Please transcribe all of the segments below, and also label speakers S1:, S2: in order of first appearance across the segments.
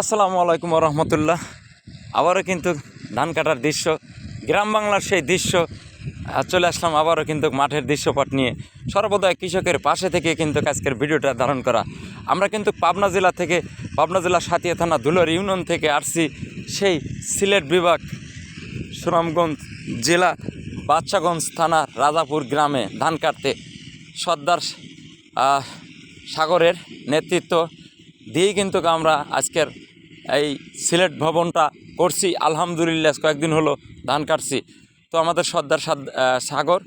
S1: আসসালামু আলাইকুম রহমতুল্লাহ। আবারও কিন্তু ধান কাটার দৃশ্য, গ্রাম বাংলার সেই দৃশ্য চলে আসলাম আবারও কিন্তু মাঠের দৃশ্যপট নিয়ে। সর্বদয় কৃষকের পাশে থেকে কিন্তু আজকের ভিডিওটা ধারণ করা। আমরা কিন্তু পাবনা জেলা থেকে, পাবনা জেলা সাতিয়া থানা ধুলোর ইউনিয়ন থেকে আসছি, সেই সিলেট বিভাগ, সুনামগঞ্জ জেলা, বাদশাগঞ্জ থানা, রাজাপুর গ্রামে ধান কাটতে সর্দার সাগরের নেতৃত্ব দিয়েই কিন্তু আমরা আজকের এই সিলেট ভবনটা করছি, আলহামদুলিল্লাহ কয়েকদিন হলো ধান কাটছি। তো আমাদের সর্দার সাগর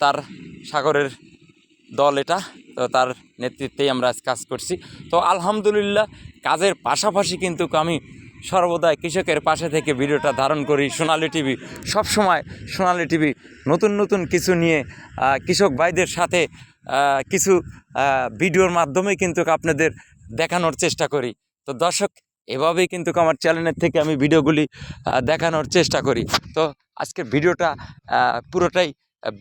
S1: তার সাগরের দল এটা, তো তার নেতৃত্বেই আমরা আজ কাজ করছি। তো আলহামদুলিল্লাহ, কাজের পাশাপাশি কিন্তু আমি সর্বদাই কৃষকের পাশে থেকে ভিডিওটা ধারণ করি সোনালী টিভি। সবসময় সোনালি টিভি, নতুন নতুন কিছু নিয়ে কৃষক ভাইদের সাথে কিছু ভিডিওর মাধ্যমে কিন্তু আপনাদের দেখানোর চেষ্টা করি। তো দর্শক এভাবেই কিন্তু আমার চ্যানেলের থেকে আমি ভিডিওগুলি দেখানোর চেষ্টা করি। তো আজকের ভিডিওটা পুরোটাই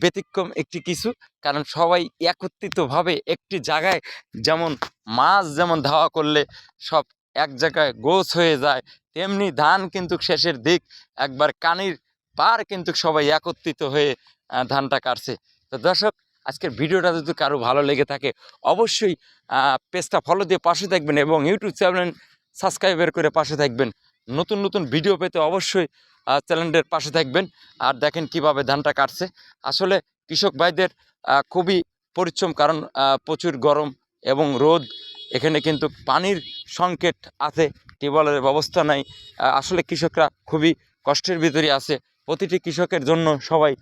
S1: ব্যতিক্রম একটি কিছু, কারণ সবাই একত্রিতভাবে একটি জায়গায় যেমন মাছ যেমন ধাওয়া করলে সব এক জায়গায় গোছ হয়ে যায়, তেমনি ধান কিন্তু শেষের দিক একবার কানির পার কিন্তু সবাই একত্রিত হয়ে ধানটা কাটছে। তো দর্শক, আজকের ভিডিওটা যদি কারও ভালো লেগে থাকে, অবশ্যই পেজটা ফলো দিয়ে পাশে থাকবেন এবং ইউটিউব চ্যানেল সাবস্ক্রাইবার করে পাশে থাকবেন। নতুন নতুন ভিডিও পেতে অবশ্যই চ্যানেলের পাশে থাকবেন। আর দেখেন কীভাবে ধানটা কাটছে। আসলে কৃষক ভাইদের খুবই পরিশ্রম কারণ প্রচুর গরম এবং রোদ। এখানে কিন্তু পানির সংকেত আছে, টিউবওয়েলের ব্যবস্থা নাই। আসলে কৃষকরা খুবই কষ্টের ভিতরে আছে। প্রতিটি কৃষকের জন্য সবাই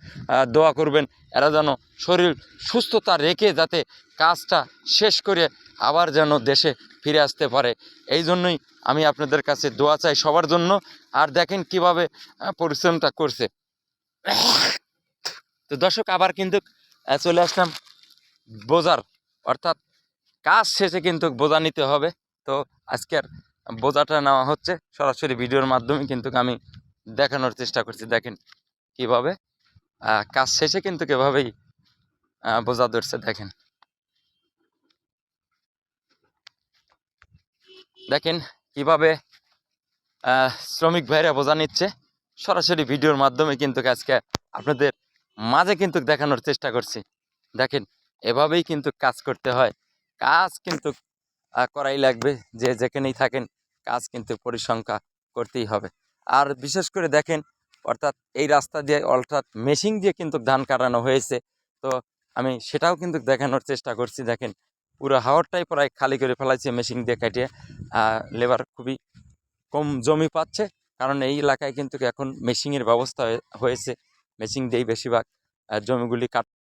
S1: দোয়া করবেন। এরা যেন শরীর সুস্থতা রেখে যাতে কাজটা শেষ করে আবার যেন দেশে ফিরে আসতে পারে। এই জন্যই আমি আপনাদের কাছে দোয়া চাই সবার জন্য। আর দেখেন কীভাবে পরিশ্রমটা করছে। তো দর্শক, আবার কিন্তু চলে আসলাম বোজার অর্থাৎ কাজ শেষে কিন্তু বোঝা নিতে হবে। তো আজকের বোঝাটা নেওয়া হচ্ছে। সরাসরি ভিডিওর মাধ্যমে কিন্তু আমি দেখানোর চেষ্টা করছি। দেখেন কীভাবে কাজ শেষে কিন্তু এভাবেই আহ, বোঝা ধরছে দেখেন। দেখেন কীভাবে শ্রমিক ভাইরা বোঝা নিচ্ছে। সরাসরি ভিডিওর মাধ্যমে কিন্তু আজকে আপনাদের মাঝে কিন্তু দেখানোর চেষ্টা করছি। দেখেন এভাবেই কিন্তু কাজ করতে হয়। কাজ কিন্তু করাই লাগবে। যে যেখানেই থাকেন কাজ কিন্তু পরিসংখ্যা করতেই হবে। আর বিশেষ করে দেখেন, অর্থাৎ এই রাস্তা দিয়ে, অর্থাৎ মেশিন দিয়ে কিন্তু ধান কাটানো হয়েছে। তো আমি সেটাও কিন্তু দেখানোর চেষ্টা করছি, দেখেন। পুরো হাওয়ারটাই প্রায় খালি করে ফেলাইছে মেশিন দিয়ে কাটিয়ে। লেবার খুবই কম জমি পাচ্ছে, কারণ এই এলাকায় কিন্তু এখন মেশিনের ব্যবস্থা হয়ে- হয়েছে। মেশিন দিয়েই বেশিরভাগ জমিগুলি কাট